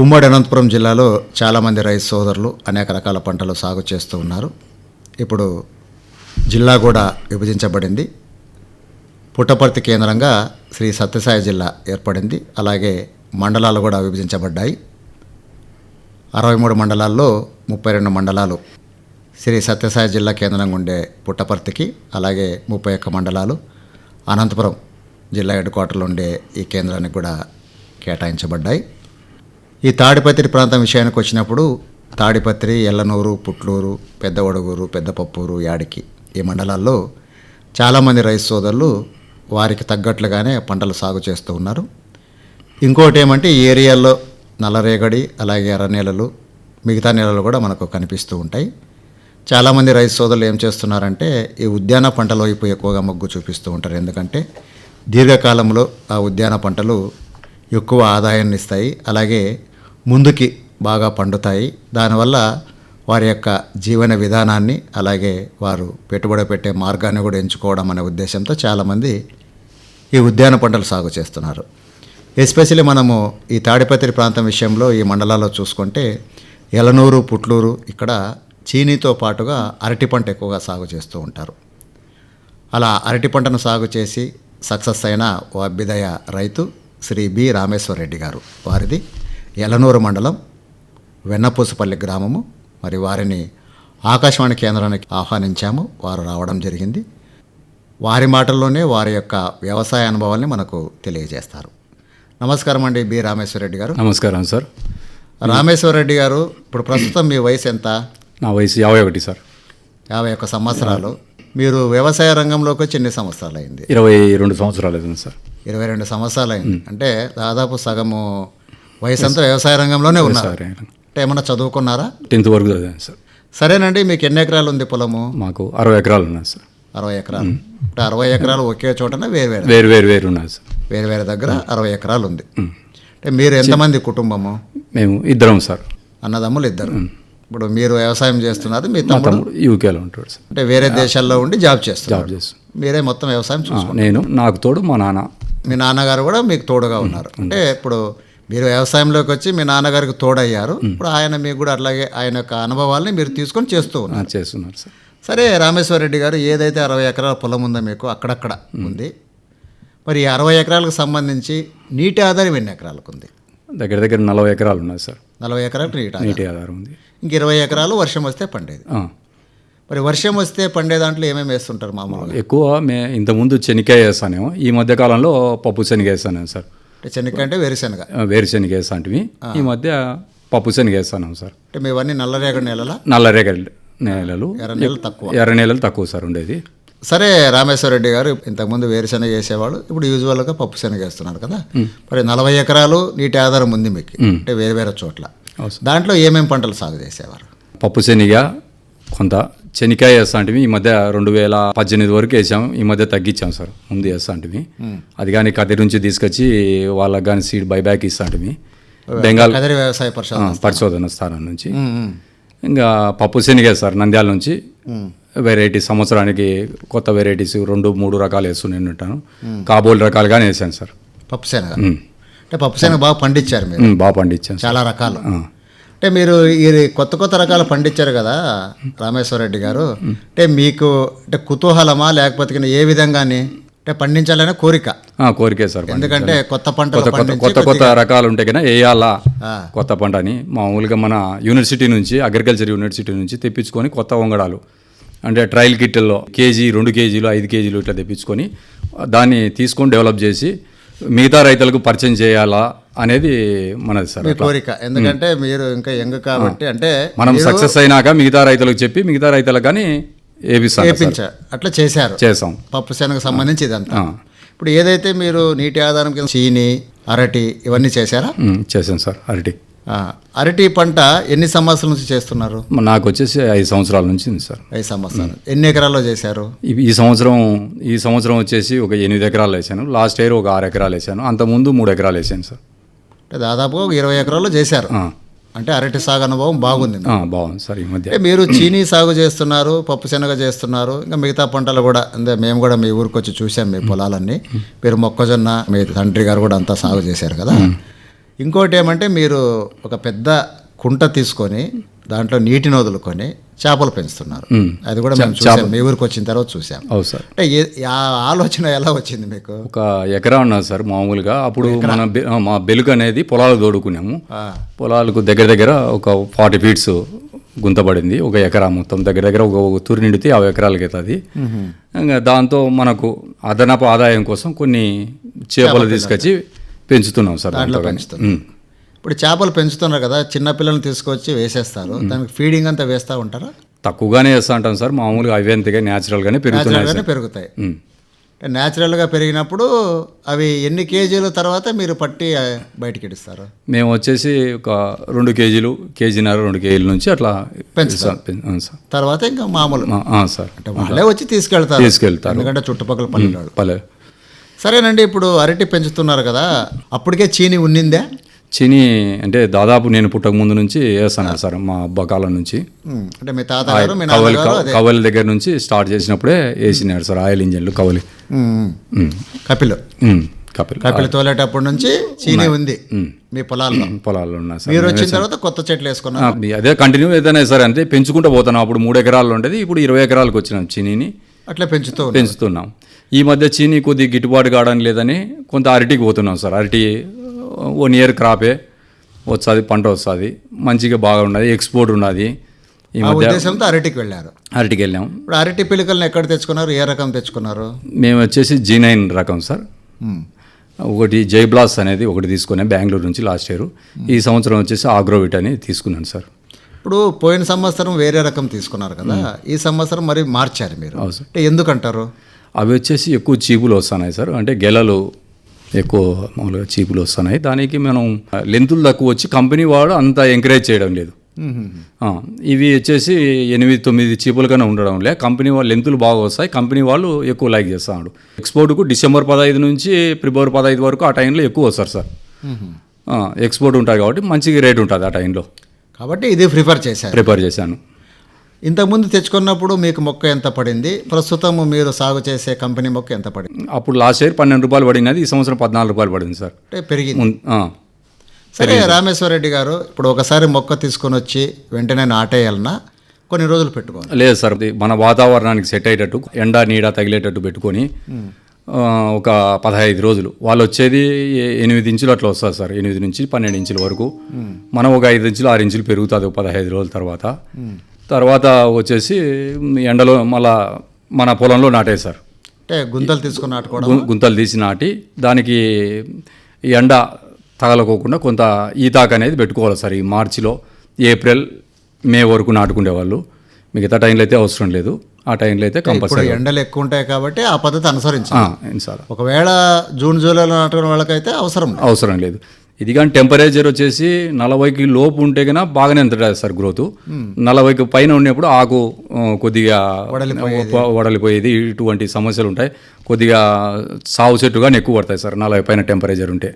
ఉమ్మడి అనంతపురం జిల్లాలో చాలామంది రైతు సోదరులు అనేక రకాల పంటలు సాగు చేస్తూ ఉన్నారు. ఇప్పుడు జిల్లా కూడా విభజించబడింది. పుట్టపర్తి కేంద్రంగా శ్రీ సత్యసాయి జిల్లా ఏర్పడింది. అలాగే మండలాలు కూడా విభజించబడ్డాయి. అరవై మూడు మండలాల్లో ముప్పై రెండు మండలాలు శ్రీ సత్యసాయి జిల్లా కేంద్రంగా ఉండే పుట్టపర్తికి అలాగే ముప్పై ఒక్క మండలాలు అనంతపురం జిల్లా హెడ్ క్వార్టర్లో ఉండే ఈ కేంద్రానికి కూడా కేటాయించబడ్డాయి. ఈ తాడిపత్రి ప్రాంతం విషయానికి వచ్చినప్పుడు తాడిపత్రి ఎల్లనూరు పుట్లూరు పెద్ద ఒడుగూరు పెద్దపప్పూరు యాడికి ఈ మండలాల్లో చాలామంది రైతు సోదరులు వారికి తగ్గట్లుగానే పంటలు సాగు చేస్తూ ఉన్నారు. ఇంకోటి ఏమంటే ఈ ఏరియాల్లో నల్లరేగడి అలాగే ఎర్ర నేలలు మిగతా నేలలు కూడా మనకు కనిపిస్తూ ఉంటాయి. చాలామంది రైతు సోదరులు ఏం చేస్తున్నారంటే ఈ ఉద్యాన పంటల వైపు ఎక్కువగా మొగ్గు చూపిస్తూ ఉంటారు. ఎందుకంటే దీర్ఘకాలంలో ఆ ఉద్యాన పంటలు ఎక్కువ ఆదాయాన్ని ఇస్తాయి. అలాగే ముందుకి బాగా పండుతాయి. దానివల్ల వారి యొక్క జీవన విధానాన్ని అలాగే వారు పెట్టుబడి పెట్టే మార్గాన్ని కూడా ఎంచుకోవడం అనే ఉద్దేశంతో చాలామంది ఈ ఉద్యాన పంటలు సాగు చేస్తున్నారు. ఎస్పెషల్లీ మనము ఈ తాడిపత్రి ప్రాంతం విషయంలో ఈ మండలాల్లో చూసుకుంటే ఎలనూరు పుట్లూరు ఇక్కడ చీనీతో పాటుగా అరటి పంట ఎక్కువగా సాగు చేస్తూ ఉంటారు. అలా అరటి పంటను సాగు చేసి సక్సెస్ అయిన ఓ అభ్యుదయ రైతు శ్రీ బి రామేశ్వర రెడ్డి గారు. వారిది ఎలనూరు మండలం వెన్నపూసపల్లి గ్రామము. మరి వారిని ఆకాశవాణి కేంద్రానికి ఆహ్వానించాము. వారు రావడం జరిగింది. వారి మాటల్లోనే వారి యొక్క వ్యవసాయ అనుభవాల్ని మనకు తెలియజేస్తారు. నమస్కారం అండి బి రామేశ్వర రెడ్డి గారు. నమస్కారం సార్. రామేశ్వర రెడ్డి గారు ఇప్పుడు ప్రస్తుతం మీ వయసు ఎంత? నా వయసు యాభై ఒకటి సార్. యాభై ఒక్క సంవత్సరాలు. మీరు వ్యవసాయ రంగంలోకి వచ్చి ఎన్ని సంవత్సరాలు అయింది ఇరవై రెండు సంవత్సరాలు అవుతుంది సార్. ఇరవై రెండు సంవత్సరాలు అయింది అంటే దాదాపు సగము వయసు అంతా వ్యవసాయ రంగంలోనే ఉన్నారు. అంటే ఏమన్నా చదువుకున్నారా? టెన్త్ వరకు చదివాను సార్. సరేనండి మీకు ఎన్ని ఎకరాలు ఉంది పొలము? మాకు అరవై ఎకరాలు ఉన్నాయి సార్. అరవై ఎకరాలు. అంటే అరవై ఎకరాలు ఒకే చోటన వేరు వేరు? వేరు వేరు వేరు ఉన్నాయి సార్. వేరు వేరే దగ్గర అరవై ఎకరాలు ఉంది. అంటే మీరు ఎంతమంది కుటుంబము? మేము ఇద్దరం సార్. అన్నదమ్ములు ఇద్దరు. ఇప్పుడు మీరు వ్యవసాయం చేస్తున్నారు మీ తమ్ముడు? యూకేలో ఉంటాడు సార్. అంటే వేరే దేశాల్లో ఉండి జాబ్ చేస్తున్నారు జాబ్ చేస్తాం మీరే మొత్తం వ్యవసాయం ఆ, చూసుకుంటారు నేను నాకు తోడు మా నాన్న. మీ నాన్నగారు కూడా మీకు తోడుగా ఉన్నారు. అంటే ఇప్పుడు మీరు వ్యవసాయంలోకి వచ్చి మీ నాన్నగారికి తోడయ్యారు. ఇప్పుడు ఆయన మీకు కూడా అట్లాగే ఆయన యొక్క అనుభవాల్ని మీరు తీసుకొని చేస్తూ ఉన్నారు. చేస్తున్నారు సార్. సరే రామేశ్వర రెడ్డి గారు ఏదైతే అరవై ఎకరాల పొలం ఉందో మీకు అక్కడక్కడ ఉంది. మరి ఈ అరవై ఎకరాలకు సంబంధించి నీటి ఆధారం ఎన్ని ఎకరాలకు ఉంది? దగ్గర దగ్గర నలభై ఎకరాలు ఉన్నాయి సార్. నలభై ఎకరాలకు నీటి నీటి ఆధారం ఉంది. ఇంక ఇరవై ఎకరాలు వర్షం వస్తే పండేది. మరి వర్షం వస్తే పండే దాంట్లో ఏమేమి వేస్తుంటారు మామూలుగా? ఎక్కువ మే ఇంతకుముందు శనక్కాయ వేస్తానేమో ఈ మధ్య కాలంలో పప్పు శనగ వేస్తాను సార్. అంటే చెనక్కాయ అంటే వేరుశనగ వేరుశనగ వేస్తాంటివి ఈ మధ్య పప్పు శనగ వేస్తాను సార్. అంటే మీవన్నీ నల్లరేగడి నెలల నల్లరేగడి నేలలు? ఎర్ర నెలలు తక్కువ. ఎర్ర నేలలు తక్కువ సార్ ఉండేది. సరే రామేశ్వర రెడ్డి గారు ఇంతకుముందు వేరుశనగ వేసేవాళ్ళు ఇప్పుడు యూజువల్గా పప్పు శనగ వేస్తున్నారు కదా. మరి నలభై ఎకరాలు నీటి ఆధారం ఉంది మీకు. అంటే వేరే వేరే చోట్ల. దాంట్లో ఏమేమి పంటలు సాగు చేసేవారు? పప్పు శనగ కొంత శనక్కాయ వేస్తాంటివి ఈ మధ్య రెండు వేల పద్దెనిమిది వరకు వేసాం ఈ మధ్య తగ్గించాం సార్. ముందు వేస్తాంటివి అది కానీ కదిరి నుంచి తీసుకొచ్చి వాళ్ళకి కానీ సీడ్ బైబ్యాక్ ఇస్తాంటివి బెంగాల్ వ్యవసాయ పరిశోధన స్థానం. నుంచి. ఇంకా పప్పు శనగ సార్ నంద్యాల నుంచి. వెరైటీ సంవత్సరానికి కొత్త వెరైటీస్ రెండు మూడు రకాలు వేస్తూనే ఉంటాను కాబోలు రకాలుగానే వేసాను సార్. పప్పు శనగ. అంటే పప్పు శనగ బాగా పండించారు బాగా పండించాను చాలా రకాలు. అంటే మీరు ఈ కొత్త కొత్త రకాలు పండించారు కదా రామేశ్వర రెడ్డి గారు అంటే మీకు అంటే కుతూహలమా లేకపోతే కింద ఏ విధంగాని అంటే పండించాలనే కోరిక? కోరికే సార్ ఎందుకంటే కొత్త పంటలు కొత్త కొత్త రకాలు ఉంటే కన్నా వేయాలా. కొత్త పంట అని మామూలుగా మన యూనివర్సిటీ నుంచి అగ్రికల్చర్ యూనివర్సిటీ నుంచి తెప్పించుకొని కొత్త వంగడాలు. అంటే ట్రయల్ కిట్లలో కేజీ రెండు కేజీలు ఐదు కేజీలు ఇట్లా తెప్పించుకొని దాన్ని తీసుకొని డెవలప్ చేసి మిగతా రైతులకు పరిచయం చేయాలా అనేది మనది సార్ మీ కోరిక. ఎందుకంటే మీరు ఇంకా యంగ్ కాబట్టి అంటే మనం సక్సెస్ అయినాక మిగతా రైతులకు చెప్పి మిగతా రైతులకు కానీ. చేపించ అట్లా చేశారు. చేసాం పప్పు శనగ సంబంధించి ఇదంతా. ఇప్పుడు ఏదైతే మీరు నీటి ఆధారం కింద చీని అరటి ఇవన్నీ చేశారా? చేసాం సార్ అరటి. అరటి పంట ఎన్ని సంవత్సరాల నుంచి చేస్తున్నారు? నాకు వచ్చేసి ఐదు సంవత్సరాల నుంచి ఉంది సార్. ఐదు సంవత్సరాలు. ఎన్ని ఎకరాల్లో చేశారు? ఈ- సంవత్సరం ఈ సంవత్సరం వచ్చేసి ఒక ఎనిమిది ఎకరాలు వేసాను లాస్ట్ ఇయర్ ఒక ఆరు ఎకరాలు వేసాను అంతకుముందు మూడు ఎకరాలు వేసాను సార్. అంటే దాదాపుగా ఒక ఇరవై ఎకరాల్లో చేశారు. అంటే అరటి సాగు అనుభవం బాగుంది. బాగుంది సార్ ఈ మధ్య. మీరు చీనీ సాగు చేస్తున్నారు పప్పు శనగ చేస్తున్నారు ఇంకా మిగతా పంటలు కూడా అంటే మేము కూడా మీ ఊరికి వచ్చి చూసాం మీ పొలాలన్నీ. మీరు మొక్కజొన్న మీ తండ్రి గారు కూడా అంతా సాగు చేశారు కదా. ఇంకోటి ఏమంటే మీరు ఒక పెద్ద కుంట తీసుకొని దాంట్లో నీటిని వదులుకొని చేపలు పెంచుతున్నారు. అది కూడా మేము చూసాం. మీ ఊరికి వచ్చిన తర్వాత చూసాం. సార్. అంటే ఆ ఆలోచన ఎలా వచ్చింది మీకు? ఒక ఎకరా ఉన్నది సార్ మామూలుగా. అప్పుడు మన మా బెలుగు అనేది పొలాలు తోడుకున్నాము. పొలాలకు దగ్గర దగ్గర ఒక ఫార్టీ ఫీట్స్ గుంతపడింది ఒక ఎకరా మొత్తం దగ్గర దగ్గర ఒక ఒక తూరి నిండితే ఆ ఎకరాలకి అవుతుంది. ఇంకా దాంతో మనకు అదనపు ఆదాయం కోసం కొన్ని చేపలు తీసుకొచ్చి పెంచుతున్నాం సార్ దాంట్లో. ఉమ్. ఇప్పుడు చేపలు పెంచుతున్నారు కదా చిన్న పిల్లల్ని తీసుకొచ్చి వేసేస్తారు. దానికి ఫీడింగ్ అంతా వేస్తూ ఉంటారా? తక్కువగానే వేస్తూ ఉంటాం సార్. మామూలుగా అవి అంతగా న్యాచురల్గానే పెరుగుతున్నాయి పెరుగుతాయి. న్యాచురల్గా పెరిగినప్పుడు అవి ఎన్ని కేజీల తర్వాత మీరు పట్టి బయటికి ఇడుస్తారు? మేము వచ్చేసి ఒక రెండు కేజీలు కేజీన్నర రెండు కేజీల నుంచి అట్లా పెంచుతారు. సార్ తర్వాత ఇంకా మామూలు. సార్. అంటే వాళ్ళే వచ్చి తీసుకెళ్తారు. తీసుకెళ్తారు. ఎందుకంటే చుట్టుపక్కల పల్లెలు పలే సరేనండి ఇప్పుడు అరటి పెంచుతున్నారు కదా అప్పటికే చీని ఉన్నిందే? చిని అంటే దాదాపు నేను పుట్టక ముందు నుంచి వేస్తాను సార్ మా అబ్బా కాలం నుంచి. అంటే మీ మీ కవలి కవలి దగ్గర నుంచి స్టార్ట్ చేసినప్పుడే వేసినాడు సార్ ఆయిల్ ఇంజన్లు కవలి. కపిలు. కపిల్. కపిలు తోలేటప్పటి నుంచి చీని ఉంది మీ పొలాల్లో. పొలాల్లో ఉన్నాయి సార్. మీరు వచ్చిన తర్వాత కొత్త చెట్లు వేసుకున్నారు. ఆ, అదే కంటిన్యూ ఏదైనా సార్ అంటే పెంచుకుంటూ పోతున్నాం. అప్పుడు మూడు ఎకరాలు ఉండేది ఇప్పుడు ఇరవై ఎకరాలకు వచ్చినాం చీనీని. అట్లా పెంచుతూ. పెంచుతున్నాం. ఈ మధ్య చీనీ కొద్ది గిట్టుబాటు కావడం లేదని కొంత అరటికి పోతున్నాం సార్. అరటి వన్ ఇయర్ క్రాపే వస్తుంది పంట వస్తుంది. మంచిగా బాగా ఉన్నది ఎక్స్పోర్ట్ ఉన్నది. ఈ మధ్య ఉద్దేశంతో అరటికి వెళ్ళారు. అరటికి వెళ్ళాం. ఇప్పుడు అరటి పిలికలను ఎక్కడ తెచ్చుకున్నారు? ఏ రకం తెచ్చుకున్నారు? మేము వచ్చేసి జీ నైన్ రకం సార్. ఒకటి జై బ్లాస్ అనేది ఒకటి తీసుకున్నాం బెంగళూరు నుంచి లాస్ట్ ఇయర్ ఈ సంవత్సరం వచ్చేసి ఆగ్రోవిట్ అని తీసుకున్నాను సార్. ఇప్పుడు పోయిన సంవత్సరం వేరే రకం తీసుకున్నారు కదా. ఈ సంవత్సరం మరి మార్చారు మీరు. అంటే ఎందుకంటారు? అవి వచ్చేసి ఎక్కువ చీపులు వస్తున్నాయి సార్. అంటే గెలలు ఎక్కువ మామూలుగా చీపులు వస్తున్నాయి. దానికి మనం లెంతులు తక్కువ వచ్చి కంపెనీ వాడు అంత ఎంకరేజ్ చేయడం లేదు. ఇవి వచ్చేసి ఎనిమిది తొమ్మిది చీపుల కన్నా ఉండడం లే. కంపెనీ వాళ్ళు లెంతులు బాగా వస్తాయి. కంపెనీ వాళ్ళు ఎక్కువ లైక్ చేస్తాడు. ఎక్స్పోర్ట్కు డిసెంబర్ పదహైదు నుంచి ఫిబ్రవరి పదహైదు వరకు ఆ టైంలో ఎక్కువ వస్తారు సార్. ఎక్స్పోర్ట్ ఉంటుంది కాబట్టి మంచిగా రేట్ ఉంటుంది ఆ టైంలో. కాబట్టి ఇది ప్రిఫర్ చేశారు. ప్రిపేర్ చేశాను. ఇంతకుముందు తెచ్చుకున్నప్పుడు మీకు మొక్క ఎంత పడింది? ప్రస్తుతం మీరు సాగు చేసే కంపెనీ మొక్క ఎంత పడింది? అప్పుడు లాస్ట్ ఇయర్ పన్నెండు రూపాయలు పడినది ఈ సంవత్సరం పద్నాలుగు రూపాయలు పడింది సార్. అంటే పెరిగింది. ఆ. సరే రామేశ్వర రెడ్డి గారు ఇప్పుడు ఒకసారి మొక్క తీసుకొని వచ్చి వెంటనే నాటేయాలన్నా కొన్ని రోజులు పెట్టుకోవాలి లేదు సార్ మన వాతావరణానికి సెట్ అయ్యేటట్టు ఎండ నీడ తగిలేటట్టు పెట్టుకొని ఒక పదహైదు రోజులు. వాళ్ళు వచ్చేది ఎనిమిది ఇంచులు అట్లా వస్తుంది సార్ ఎనిమిది నుంచి పన్నెండు ఇంచుల వరకు. మనం ఒక ఐదు ఇంచులు ఆరు ఇంచులు పెరుగుతుంది పదహైదు రోజుల తర్వాత. తర్వాత వచ్చేసి ఎండలో మళ్ళా మన పొలంలో నాటేది సార్ అంటే గుంతలు తీసుకొని నాటుకోవడం గుంతలు తీసి నాటి దానికి ఈ ఎండ తగలకోకుండా కొంత ఈతాకు అనేది పెట్టుకోవాలి సార్ ఈ మార్చిలో. ఏప్రిల్ మే వరకు నాటుకునే వాళ్ళు మిగతా టైంలో అయితే అవసరం లేదు. ఆ టైంలో అయితే కంపల్సరీ ఎండలు ఎక్కువ ఉంటాయి కాబట్టి ఆ పద్ధతి అనుసరించాలి. సార్ ఒకవేళ జూన్ జూలైలో నాటుకునే వాళ్ళకైతే అవసరం. అవసరం లేదు. ఇది కానీ టెంపరేచర్ వచ్చేసి నలభైకి లోపు ఉంటే కన్నా బాగానే ఉంటుంది సార్ గ్రోత్? నలభైకి పైన ఉన్నప్పుడు ఆకు కొద్దిగా వడలిపోయేది. ఇటువంటి సమస్యలు ఉంటాయి. కొద్దిగా సాగు చెట్టు కానీ ఎక్కువ పడతాయి సార్ నలభై పైన టెంపరేచర్ ఉంటే.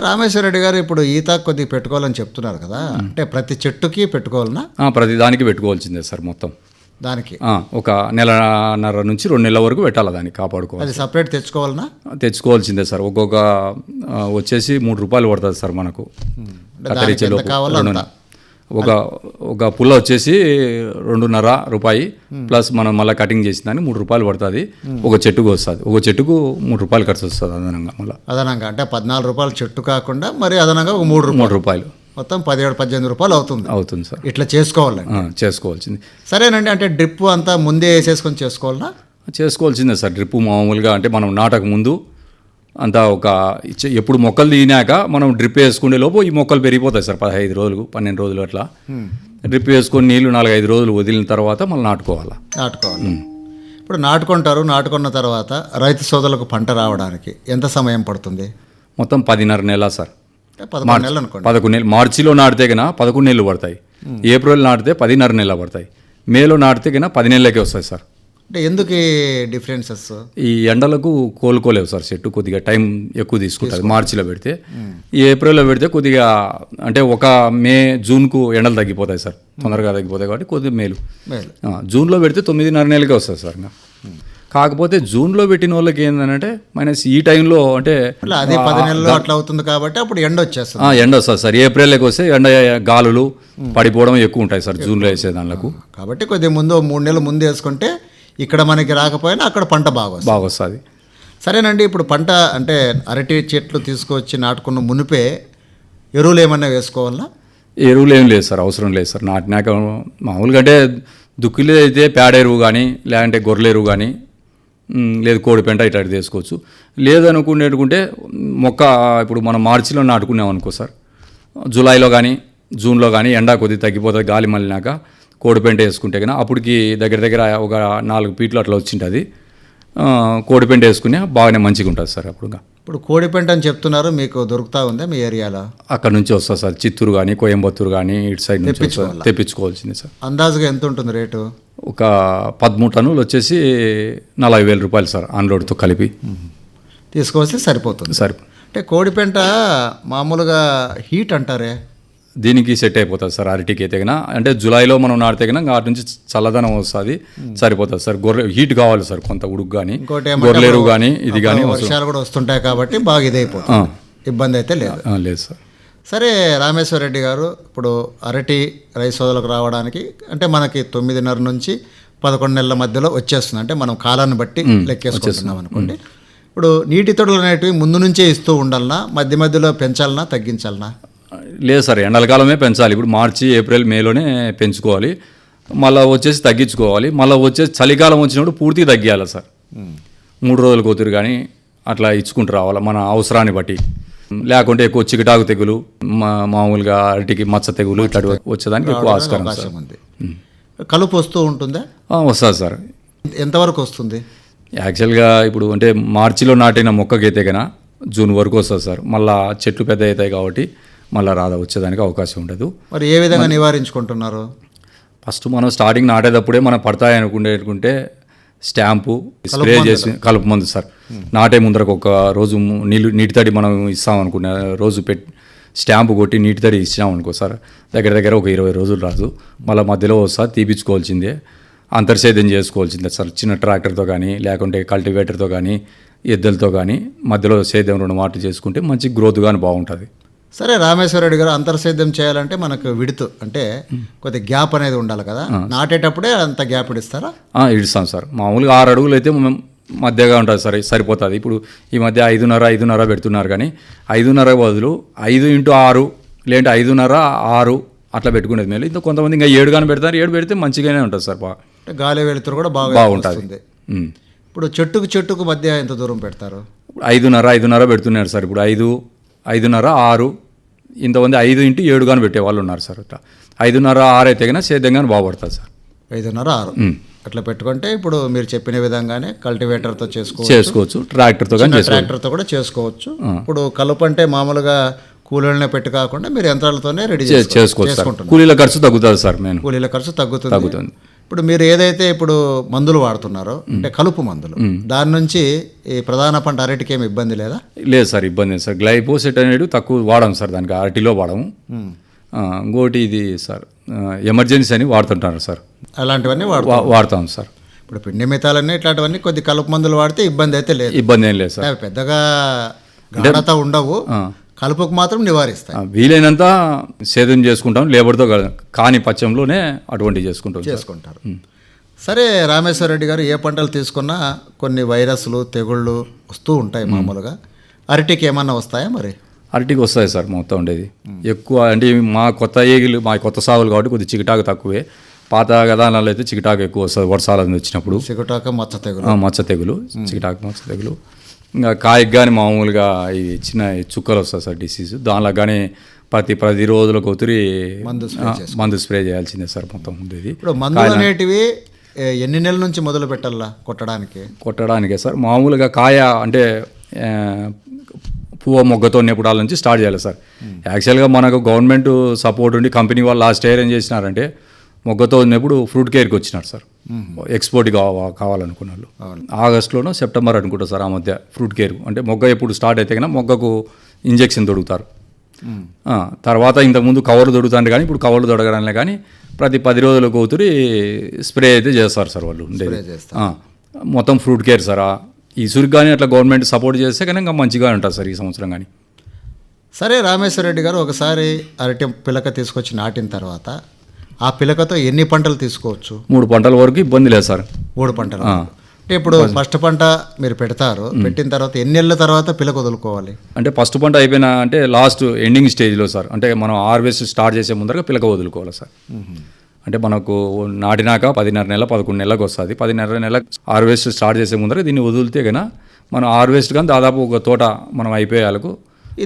రామేశ్వర రెడ్డి గారు ఇప్పుడు ఈత కొద్దిగా పెట్టుకోవాలని చెప్తున్నారు కదా. అంటే ప్రతి చెట్టుకి పెట్టుకోవాలనా? ఆ, ప్రతి దానికి పెట్టుకోవాల్సిందే సార్ మొత్తం. దానికి. ఒక నెలన్నర నుంచి రెండు నెలల వరకు పెట్టాలి దాన్ని కాపాడుకోవాలి. అది సపరేట్ తెచ్చుకోవాలనా? తెచ్చుకోవాల్సిందే సార్. ఒక్కొక్క వచ్చేసి మూడు రూపాయలు పడుతుంది సార్ మనకు. కత్తిరించే లోపు. ఒక ఒక పుల్ల వచ్చేసి రెండున్నర రూపాయి. ప్లస్ మనం మళ్ళీ కటింగ్ చేసిన దానికి మూడు రూపాయలు పడుతుంది. ఒక చెట్టుకు వస్తుంది. ఒక చెట్టుకు మూడు రూపాయలు ఖర్చు వస్తుంది అదనంగా మళ్ళీ. అదనంగా. అంటే పద్నాలుగు రూపాయలు చెట్టు కాకుండా మరి అదనంగా ఒక మూడు మూడు రూపాయలు. మొత్తం పదిహేడు పద్దెనిమిది రూపాయలు అవుతుంది. అవుతుంది సార్. ఇట్లా చేసుకోవాలండి. ఆ, చేసుకోవాల్సింది. సరేనండి అంటే డ్రిప్ అంతా ముందే వేసేసుకొని చేసుకోవాలనా చేసుకోవాల్సిందే సార్. డ్రిప్ మామూలుగా అంటే మనం నాటక ముందు అంతా ఒక ఎప్పుడు మొక్కలు తీనాక మనం డ్రిప్ వేసుకునే లోపు ఈ మొక్కలు పెరిగిపోతాయి సార్. పదహైదు రోజులు పన్నెండు రోజులు అట్లా. డ్రిప్ వేసుకొని నీళ్ళు నాలుగైదు రోజులు వదిలిన తర్వాత మళ్ళీ నాటుకోవాలా? నాటుకోవాలి. ఇప్పుడు నాటుకుంటారు నాటుకున్న తర్వాత రైతు సోదరులకు పంట రావడానికి ఎంత సమయం పడుతుంది? మొత్తం పదిన్నర నెల సార్. పదకొండు నెలలు అనుకోండి పదకొండు నెలలు మార్చిలో నాటితే కన్నా పదకొండు నెలలు పడతాయి. ఏప్రిల్ నాటితే పదిన్నర నెలలు పడతాయి. మేలో నాటితే కన్నా పది నెలలకే వస్తాయి సార్. అంటే ఎందుకు డిఫరెన్సెస్? ఈ ఎండలకు కోలుకోలేవు సార్ చెట్టు కొద్దిగా టైం ఎక్కువ తీసుకుంటుంది మార్చిలో పెడితే. ఈ ఏప్రిల్లో పెడితే కొద్దిగా అంటే ఒక మే జూన్కు ఎండలు తగ్గిపోతాయి సార్. తొందరగా తగ్గిపోతాయి కాబట్టి కొద్దిగా మేలు. జూన్లో పెడితే తొమ్మిదిన్నర నెలలకే వస్తుంది సార్ ఇంకా. కాకపోతే జూన్లో పెట్టిన వాళ్ళకి ఏంటంటే మైనస్ ఈ టైంలో అంటే అదే పది నెలల్లో అట్లా అవుతుంది కాబట్టి అప్పుడు ఎండ వచ్చేస్తుంది. ఎండ వస్తుంది సార్. ఏప్రిల్లోకి వస్తే ఎండ గాలులు పడిపోవడం ఎక్కువ ఉంటాయి సార్ జూన్లో వేసే దానిలకు. కాబట్టి కొద్దిగా ముందు మూడు నెలలు ముందు వేసుకుంటే ఇక్కడ మనకి రాకపోయినా అక్కడ పంట బాగా బాగా వస్తుంది సరేనండి ఇప్పుడు పంట అంటే అరటి చెట్లు తీసుకొచ్చి నాటుకున్న మునిపే ఎరువులు ఏమన్నా వేసుకోవాలా? ఎరువులు ఏం లేదు సార్ అవసరం లేదు సార్. నాటినాక మామూలుగా అంటే దుక్కిలో అయితే పేడ ఎరువు కానీ లేదంటే గొర్రెల ఎరువు కానీ లేదు కోడి పెంట ఇట్లా తీసుకోవచ్చు. లేదనుకునేటుకుంటే మొక్క ఇప్పుడు మనం మార్చిలో నాటుకున్నాం అనుకో సార్. జూలైలో కానీ జూన్లో కానీ ఎండా కొద్దిగా తగ్గిపోతుంది గాలి మళ్ళినాక కోడి పెంట వేసుకుంటే కానీ అప్పటికి దగ్గర దగ్గర ఒక నాలుగు పీట్లు అట్లా వచ్చింటుంది. కోడి పెంట వేసుకునే బాగానే మంచిగా ఉంటుంది సార్ అప్పుడు ఇప్పుడు కోడి పెంట అని చెప్తున్నారు మీకు దొరుకుతా ఉందా మీ ఏరియాలో? అక్కడ నుంచి వస్తుంది సార్. చిత్తూరు కానీ కోయంబత్తూరు కానీ ఇటు సైడ్ నుంచి వస్తుంది. తెప్పించుకోవాల్సింది సార్. అందాజుగా ఎంత ఉంటుంది రేటు? ఒక పదమూడు టన్నులు వచ్చేసి నలభై వేల రూపాయలు సార్ ఆన్లోడ్తో కలిపి. తీసుకొస్తే సరిపోతుంది. సరే అంటే కోడి పెంట మామూలుగా హీట్ అంటారే. దీనికి సెట్ అయిపోతుంది సార్ అరటికి అయితే కన్నా అంటే జూలైలో మనం నాటితే కన్నా అటు నుంచి చల్లదనం వస్తుంది సరిపోతుంది సార్. గొర్రె హీట్ కావాలి సార్ కొంత ఉడుకు కానీ గొర్రెలేరు కానీ ఇది కానీ వర్షాలు కూడా వస్తుంటాయి కాబట్టి బాగా ఇదైపోతుంది. ఇబ్బంది అయితే లేదు. లేదు సార్. సరే రామేశ్వర రెడ్డి గారు ఇప్పుడు అరటి రైస్ సోదలకు రావడానికి అంటే మనకి తొమ్మిదిన్నర నుంచి పదకొండు నెలల మధ్యలో వచ్చేస్తుంది. అంటే మనం కాలాన్ని బట్టి లెక్కేసుకుంటున్నాం అనుకోండి. ఇప్పుడు నీటి తొడులు అనేటివి ముందు నుంచే ఇస్తూ ఉండాలనా మధ్య మధ్యలో పెంచాలనా తగ్గించాలనా లేదు సార్ ఎండలకాలమే పెంచాలి. ఇప్పుడు మార్చి ఏప్రిల్ మేలోనే పెంచుకోవాలి. మళ్ళీ వచ్చేసి తగ్గించుకోవాలి. మళ్ళీ వచ్చేసి చలికాలం వచ్చినప్పుడు పూర్తి తగ్గియాలి సార్. మూడు రోజులు కూతురు కానీ అట్లా ఇచ్చుకుంటూ రావాలి మన అవసరాన్ని బట్టి. లేకుంటే ఎక్కువ చికటాకు తెగులు మా- మామూలుగా అరటికి మచ్చ తెగులు ఇట్లా వచ్చేదానికి ఎక్కువ ఆస్కారం సార్. కలుపు వస్తూ ఉంటుందా? వస్తుంది సార్. ఎంతవరకు వస్తుంది? యాక్చువల్గా ఇప్పుడు అంటే మార్చిలో నాటిన మొక్కకైతే కన్నా జూన్ వరకు వస్తుంది సార్. మళ్ళీ చెట్లు పెద్ద అవుతాయి కాబట్టి మళ్ళీ రాదా వచ్చేదానికి అవకాశం ఉండదు. మరి ఏ విధంగా నివారించుకుంటున్నారు? ఫస్ట్ మనం స్టార్టింగ్ నాటేటప్పుడే మనం పడతాయి అనుకునేటుకుంటే స్టాంపు స్ప్రే చేసి కలుపు మందు సార్. నాటే ముందరకు ఒక రోజు నీళ్ళు నీటి తడి మనం ఇస్తాం అనుకునే రోజు పెట్టి స్టాంపు కొట్టి నీటి తడి ఇచ్చినాం అనుకో సార్. దగ్గర దగ్గర ఒక ఇరవై రోజులు రాదు. మళ్ళీ మధ్యలో ఒకసారి తీపించుకోవాల్సిందే అంతర్సేద్యం చేసుకోవాల్సిందే సార్. చిన్న ట్రాక్టర్తో కానీ లేకుంటే కల్టివేటర్తో కానీ ఎద్దులతో కానీ మధ్యలో సేద్యం రెండు మాటలు చేసుకుంటే మంచి గ్రోత్ కానీ బాగుంటుంది. సరే రామేశ్వర రెడ్డి గారు అంతర్సేద్యం చేయాలంటే మనకు విడుతు. అంటే కొద్ది గ్యాప్ అనేది ఉండాలి కదా. నాటేటప్పుడే అంత గ్యాప్ ఇస్తారా? ఆ, ఇడుస్తాం సార్. మామూలుగా ఆరు అడుగులు అయితే మధ్యగా ఉంటుంది సరే సరిపోతుంది. ఇప్పుడు ఈ మధ్య ఐదున్నర ఐదున్నర పెడుతున్నారు కానీ ఐదున్నర బదులు ఐదు ఇంటూ ఆరు లేదంటే ఐదున్నర ఆరు అట్లా పెట్టుకునేది మేలు. ఇంకా కొంతమంది ఇంకా ఏడు కానీ పెడతారు ఏడు పెడితే మంచిగానే ఉంటుంది సార్ బా అంటే గాలి వెలుతురు కూడా బాగా బాగుంటుంది. ఇప్పుడు చెట్టుకు చెట్టుకు మధ్య ఎంత దూరం పెడతారు? ఐదున్నర ఐదున్నర పెడుతున్నారు సార్. ఇప్పుడు ఐదు ఐదున్నర ఆరు ఇంతమంది ఐదు ఇంటూ ఏడు కానీ పెట్టే వాళ్ళు ఉన్నారు సార్ అట్లా. ఐదున్నర ఆరు అయితే కానీ సేద్యం కానీ బాగుపడుతుంది సార్. ఐదున్నర ఆరు. అట్లా పెట్టుకుంటే ఇప్పుడు మీరు చెప్పిన విధంగానే కల్టివేటర్తో చేసుకోవచ్చు. చేసుకోవచ్చు ట్రాక్టర్తో కానీ ట్రాక్టర్తో కూడా చేసుకోవచ్చు. ఇప్పుడు కలుపు అంటే మామూలుగా కూలీలనే పెట్టి కాకుండా మీరు యంత్రాలతోనే రెడీ చేసుకోవచ్చు కూలీల ఖర్చు తగ్గుతుంది సార్ నేను. కూలీల ఖర్చు తగ్గుతుంది. తగ్గుతుంది. ఇప్పుడు మీరు ఏదైతే ఇప్పుడు మందులు వాడుతున్నారో అంటే కలుపు మందులు దాని నుంచి ఈ ప్రధాన పంట అరటికి ఏమి ఇబ్బంది లేదా? లేదు సార్ ఇబ్బంది లేదు సార్. గ్లైపోసెట్ అనేది తక్కువ వాడము సార్ దానికి అరటిలో వాడము. ఇంకోటి ఇది సార్ ఎమర్జెన్సీ అని వాడుతుంటారు సార్. అలాంటివన్నీ వాడతాం సార్. ఇప్పుడు పిండి మితాలన్నీ ఇట్లాంటివన్నీ కొద్ది కలుపు మందులు వాడితే ఇబ్బంది అయితే లేదు. ఇబ్బంది ఏం లేదు సార్. పెద్దగా గాఢత ఉండవు. కలుపుకు మాత్రం నివారిస్తాయి. ఆ, వీలైనంత సేద్యం చేసుకుంటాం లేబర్తో. కాని పచ్చంలోనే అటువంటి చేసుకుంటాం. చేసుకుంటారు. సరే రామేశ్వర రెడ్డి గారు ఏ పంటలు తీసుకున్నా కొన్ని వైరస్లు తెగుళ్ళు వస్తూ ఉంటాయి మామూలుగా. అరటికి ఏమన్నా వస్తాయా మరి? అరటికి వస్తాయి సార్ మొత్తం ఉండేది. ఎక్కువ అంటే మా కొత్త ఏగిలు మా కొత్త సాగులు కాబట్టి కొద్దిగా చికిటాకు తక్కువే. పాత గదానాలు అయితే చికిటాకు ఎక్కువ వస్తుంది వర్షాలు వచ్చినప్పుడు. సిగుటాక మచ్చ తెగులు. మచ్చ తెగులు చికిటాకు మచ్చ తెగులు. ఇంకా కాయకు కానీ మామూలుగా ఈ చిన్న చుక్కలు వస్తాయి సార్ డిసీజ్ దానిలో కానీ ప్రతి పది రోజులకు ఒత్తిరి మందు స్ప్రే చేయాల్సిందే సార్ మొత్తం ఉండేది. ఇప్పుడు మందులు అనేటివి ఎన్ని నెలల నుంచి మొదలు పెట్టాలా కొట్టడానికి? కొట్టడానికే సార్. మామూలుగా కాయ అంటే పువ్వు మొగ్గతో నిపుడాల నుంచి స్టార్ట్ చేయాలి సార్. యాక్చువల్గా మనకు గవర్నమెంట్ సపోర్ట్ ఉండి కంపెనీ వాళ్ళు లాస్ట్ ఇయర్ ఏం చేసినారంటే మొగ్గతో ఉన్నప్పుడు ఫ్రూట్ కేర్కి వచ్చినారు సార్. ఎక్స్పోర్ట్ కావా కావాలనుకున్న వాళ్ళు. ఆగస్టులోనో సెప్టెంబర్ అనుకుంటా సార్ ఆ మధ్య ఫ్రూట్ కేర్ అంటే మొగ్గ ఎప్పుడు స్టార్ట్ అయితే కన్నా మొగ్గకు ఇంజెక్షన్ దొరుకుతారు. ఆ, తర్వాత ఇంతకుముందు కవర్లు దొరుకుతారు కానీ ఇప్పుడు కవర్లు దొరకడానిలే కానీ ప్రతి పది రోజులకు కూతురి స్ప్రే అయితే చేస్తారు సార్ వాళ్ళు మొత్తం ఫ్రూట్ కేర్ సార్ ఇసురుకు కానీ అట్లా గవర్నమెంట్ సపోర్ట్ చేస్తే కనుక మంచిగా ఉంటుంది సార్ ఈ సంవత్సరం కానీ. సరే రామేశ్వర రెడ్డి గారు ఒకసారి అరటి పిలక తీసుకొచ్చి నాటిన తర్వాత ఆ పిలకతో ఎన్ని పంటలు తీసుకోవచ్చు? మూడు పంటల వరకు ఇబ్బంది లేదు సార్. మూడు పంటలు. అంటే ఇప్పుడు ఫస్ట్ పంట మీరు పెడతారు పెట్టిన తర్వాత ఎన్ని నెలల తర్వాత పిలక వదులుకోవాలి? అంటే ఫస్ట్ పంట అయిపోయిన అంటే లాస్ట్ ఎండింగ్ స్టేజ్లో సార్. అంటే మనం హార్వెస్ట్ స్టార్ట్ చేసే ముందరగా పిలక వదులుకోవాలి సార్. అంటే మనకు నాటినాక పదిన్నర నెల పదకొండు నెలలకు వస్తుంది. పదిన్నర నెల హార్వెస్ట్ స్టార్ట్ చేసే ముందర దీన్ని వదిలితే కనుక మనం హార్వెస్ట్ కానీ దాదాపు ఒక తోట మనం అయిపోయేలకు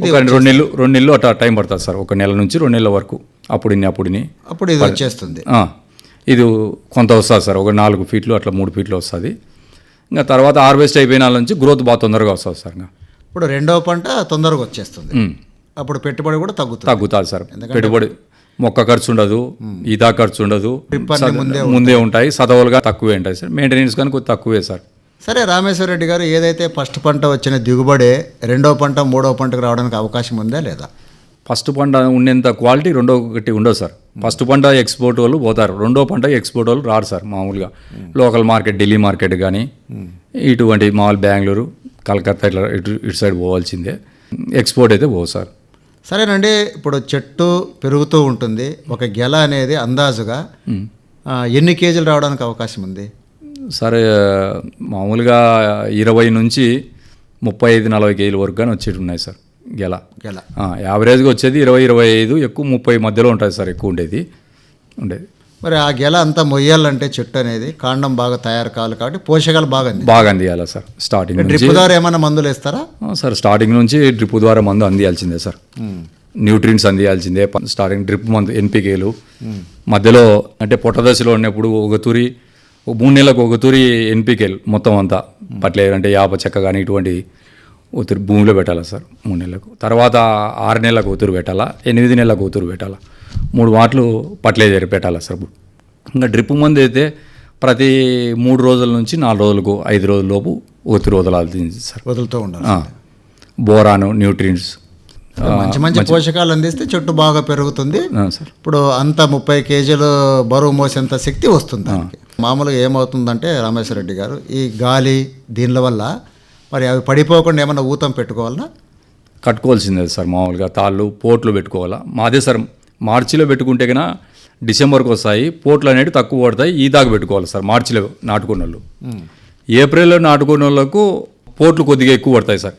ఒక రెండు నెలలు రెండు నెలలు అట్లా టైం పడుతుంది సార్. ఒక నెల నుంచి రెండు నెలల వరకు. అప్పుడిని అప్పుడిని. అప్పుడు ఇది వచ్చేస్తుంది. ఇది కొంత వస్తుంది సార్. ఒక నాలుగు ఫీట్లు అట్లా మూడు ఫీట్లు వస్తుంది. ఇంకా తర్వాత హార్వెస్ట్ అయిపోయిన వాళ్ళ నుంచి గ్రోత్ బాగా తొందరగా వస్తుంది సార్ ఇంకా. ఇప్పుడు రెండవ పంట తొందరగా వచ్చేస్తుంది. అప్పుడు పెట్టుబడి కూడా తగ్గుతుంది. తగ్గుతుంది సార్. పెట్టుబడి మొక్క ఖర్చు ఉండదు ఈతా ఖర్చు ఉండదు ముందే ఉంటాయి. సదవులుగా తక్కువే ఉంటాయి సార్. మెయింటెనెన్స్ కానీ కొద్ది తక్కువే సార్. సరే రామేశ్వర రెడ్డి గారు ఏదైతే ఫస్ట్ పంట వచ్చిన దిగుబడే రెండో పంట మూడో పంటకు రావడానికి అవకాశం ఉందా లేదా? ఫస్ట్ పంట ఉండేంత క్వాలిటీ రెండో ఒకటి ఉండదు సార్. ఫస్ట్ పంట ఎక్స్పోర్ట్ వాళ్ళు పోతారు. రెండో పంట ఎక్స్పోర్ట్ వాళ్ళు రారు సార్ మామూలుగా. లోకల్ మార్కెట్ ఢిల్లీ మార్కెట్ కానీ ఇటువంటి మామూలు బెంగళూరు కలకత్తా ఇట్లా ఇటు ఇటు సైడ్ పోవాల్సిందే. ఎక్స్పోర్ట్ అయితే పోవు సార్. సరేనండి ఇప్పుడు చెట్టు పెరుగుతూ ఉంటుంది. ఒక గెల అనేది అందాజుగా ఎన్ని కేజీలు రావడానికి అవకాశం ఉంది? సరే మామూలుగా ఇరవై నుంచి ముప్పై ఐదు నలభై కేజీల వరకు కానీ వచ్చేటి ఉన్నాయి సార్. గెల. గెల. యావరేజ్గా వచ్చేది ఇరవై ఇరవై ఐదు ఎక్కువ ముప్పై మధ్యలో ఉంటుంది సార్ ఎక్కువ ఉండేది. ఉండేది. మరి ఆ గెల అంతా మొయ్యాలంటే చెట్టు అనేది కాండం బాగా తయారు కావాలి కాబట్టి పోషకాలు బాగా బాగా అందియాలి సార్ స్టార్టింగ్ డ్రిప్ ద్వారా ఏమైనా మందులు ఇస్తారా ఆ, సార్ స్టార్టింగ్ నుంచి డ్రిప్ ద్వారా మందు అందియాల్సిందే సార్. న్యూట్రియంట్స్ అందియాల్సిందే స్టార్టింగ్ డ్రిప్ మందు ఎన్పికేలు. మధ్యలో అంటే పొట్ట దశలో ఉన్నప్పుడు ఒక తురి ఒక మూడు నెలలకు ఒక తురి ఎన్పికేలు మొత్తం అంతా. పట్లేదు అంటే యాప చెక్క కానీ ఇటువంటి ఉతురు భూమిలో పెట్టాలా సార్? మూడు నెలలకు. తర్వాత ఆరు నెలలకు ఉతురు పెట్టాలా? ఎనిమిది నెలలకు ఉతురు పెట్టాలా? మూడు మాటలు పట్లేజర్ పెట్టాలా సార్? ఇంకా డ్రిప్ మందు అయితే ప్రతి మూడు రోజుల నుంచి నాలుగు రోజులకు ఐదు రోజుల లోపు ఉతురు వదలాల్సింది సార్. వదులుతూ ఉండాలి బోరాను న్యూట్రియంట్స్ మంచి మంచి పోషకాలు అందిస్తే చెట్టు బాగా పెరుగుతుంది. సార్. ఇప్పుడు అంత ముప్పై కేజీలు బరువు మోసేంత శక్తి వస్తుంది మామూలుగా ఏమవుతుందంటే రామేశ్వర రెడ్డి గారు ఈ గాలి దీనిల వల్ల మరి అవి పడిపోకుండా ఏమన్నా ఊతం పెట్టుకోవాలన్నా కట్టుకోవాల్సిందే సార్ మామూలుగా తాళ్ళు పోట్లు పెట్టుకోవాలా? మాదే సార్ మార్చిలో పెట్టుకుంటే కన్నా డిసెంబర్కి వస్తాయి పోట్లు అనేవి తక్కువ పడతాయి ఈ దాకా పెట్టుకోవాలి సార్ మార్చిలో నాటుకున్న వాళ్ళు ఏప్రిల్లో నాటుకున్న వాళ్ళకు పోట్లు కొద్దిగా ఎక్కువ పడతాయి సార్.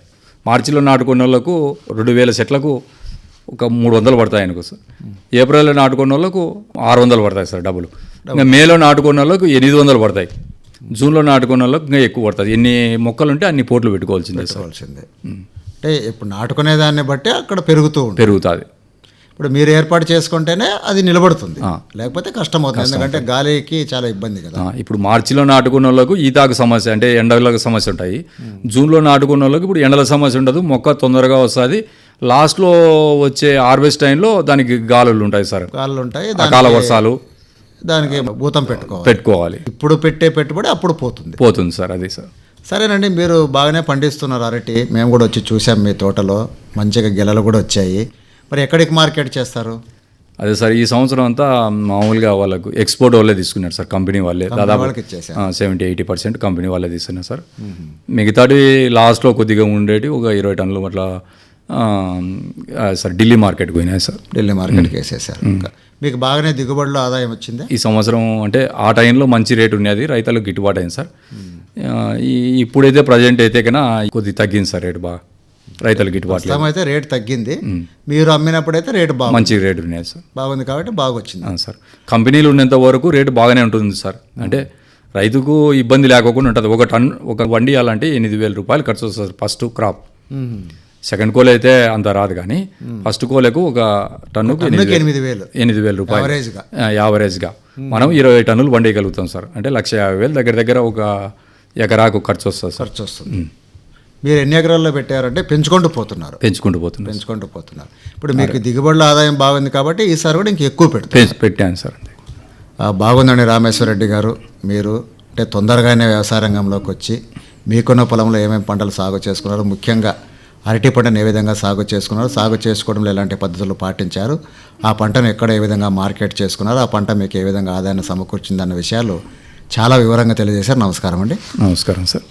మార్చిలో నాటుకున్న వాళ్ళకు రెండు వేల సెట్లకు ఒక మూడు వందలు పడతాయి అనుకో సార్. ఏప్రిల్లో నాటుకున్న వాళ్ళకు ఆరు వందలు పడతాయి సార్ డబ్బులు. ఇంకా మేలో నాటుకున్న వాళ్ళకు ఎనిమిది వందలు పడతాయి. జూన్లో నాటుకున్న వాళ్ళకు ఇంకా ఎక్కువ పడుతుంది. ఎన్ని మొక్కలు ఉంటే అన్ని పోట్లు పెట్టుకోవాల్సిందే పెట్టుకోవాల్సిందే. అంటే ఇప్పుడు నాటుకునే దాన్ని బట్టి అక్కడ పెరుగుతూ ఉంటుంది. పెరుగుతుంది. ఇప్పుడు మీరు ఏర్పాటు చేసుకుంటేనే అది నిలబడుతుంది. లేకపోతే కష్టం. అవుతుంది ఎందుకంటే గాలికి చాలా ఇబ్బంది కదా. ఇప్పుడు మార్చిలో నాటుకున్న వాళ్ళకు ఈతాకు సమస్య అంటే ఎండలకు సమస్య ఉంటాయి. జూన్లో నాటుకున్న వాళ్ళకి ఇప్పుడు ఎండల సమస్య ఉండదు. మొక్క తొందరగా వస్తుంది. లాస్ట్లో వచ్చే హార్వెస్ట్ టైంలో దానికి గాలులు ఉంటాయి సార్. గాలులు ఉంటాయి. అకాల వర్షాలు దానికి భూతం పెట్టుకోవాలి. పెట్టుకోవాలి. ఇప్పుడు పెట్టే పెట్టుబడి అప్పుడు పోతుంది. పోతుంది సార్ అది సార్. సరేనండి మీరు బాగానే పండిస్తున్నారు అరటి. మేము కూడా వచ్చి చూసాం మీ తోటలో. మంచిగా గెలలు కూడా వచ్చాయి. మరి ఎక్కడికి మార్కెట్ చేస్తారు? అదే సార్ ఈ సంవత్సరం అంతా మామూలుగా వాళ్ళకు ఎక్స్పోర్ట్ వాళ్ళే తీసుకున్నారు సార్ కంపెనీ వాళ్ళే. దాదాపు సెవెంటీ ఎయిటీ పర్సెంట్ కంపెనీ వాళ్ళే తీసుకున్నారు సార్. మిగతాటి లాస్ట్లో కొద్దిగా ఉండేటి ఒక ఇరవై టన్నులు అట్లా సార్ ఢిల్లీ మార్కెట్కి పోయినాయి సార్. ఢిల్లీ మార్కెట్కి వేసేసారు ఇంకా మీకు బాగానే దిగుబడిలో ఆదాయం వచ్చిందా? ఈ సంవత్సరం అంటే ఆ టైంలో మంచి రేటు ఉన్నది రైతులకు గిట్టుబాటు అయింది సార్. ఇప్పుడైతే ప్రజెంట్ అయితే కన్నా కొద్దిగా తగ్గింది సార్ రేటు బాగా. రైతులకు గిట్టుబాటు అయితే రేటు తగ్గింది. మీరు అమ్మినప్పుడైతే రేటు బాగుంది. మంచి రేటు ఉన్నాయి సార్. బాగుంది కాబట్టి బాగా వచ్చింది సార్. కంపెనీలు ఉన్నంత వరకు రేటు బాగానే ఉంటుంది సార్. అంటే రైతుకు ఇబ్బంది లేకోకుండా ఉంటుంది. ఒక టన్ ఒక వండి ఇవ్వాలంటే ఎనిమిది వేల రూపాయలు ఖర్చు వస్తుంది సార్ ఫస్ట్ క్రాప్. సెకండ్ కోల్ అయితే అంత రాదు కానీ ఫస్ట్ కోలకు ఒక టన్నుకు ఎనిమిది వేలు. ఎనిమిది వేల. రూపాయలు. యావరేజ్గా మనం ఇరవై టన్నులు వండేయగలుగుతాం సార్. అంటే లక్ష యాభై వేలు దగ్గర దగ్గర ఒక ఎకరాకు ఖర్చు వస్తుంది సార్. ఖర్చు వస్తుంది. మీరు ఎన్ని ఎకరాల్లో పెట్టారంటే పెంచుకుంటూ పోతున్నారు. పెంచుకుంటూ పోతున్నాం పెంచుకుంటూ పోతున్నారు. ఇప్పుడు మీకు దిగుబడిలో ఆదాయం బాగుంది కాబట్టి ఈసారి కూడా ఇంక ఎక్కువ పెంచు పెట్టాను సార్ బాగుందండి రామేశ్వర రెడ్డి గారు. మీరు అంటే తొందరగానే వ్యవసాయ రంగంలోకి వచ్చి మీకున్న పొలంలో ఏమేమి పంటలు సాగు చేసుకున్నారు? ముఖ్యంగా అరటి పంటను ఏ విధంగా సాగు చేసుకున్నారు సాగు చేసుకోవడంలో ఎలాంటి పద్ధతులు పాటించారు ఆ పంటను ఎక్కడ ఏ విధంగా మార్కెట్ చేసుకున్నారు ఆ పంట మీకు ఏ విధంగా ఆదాయాన్ని సమకూర్చిందన్న విషయాలు చాలా వివరంగా తెలియజేశారు. నమస్కారం అండి. నమస్కారం సార్.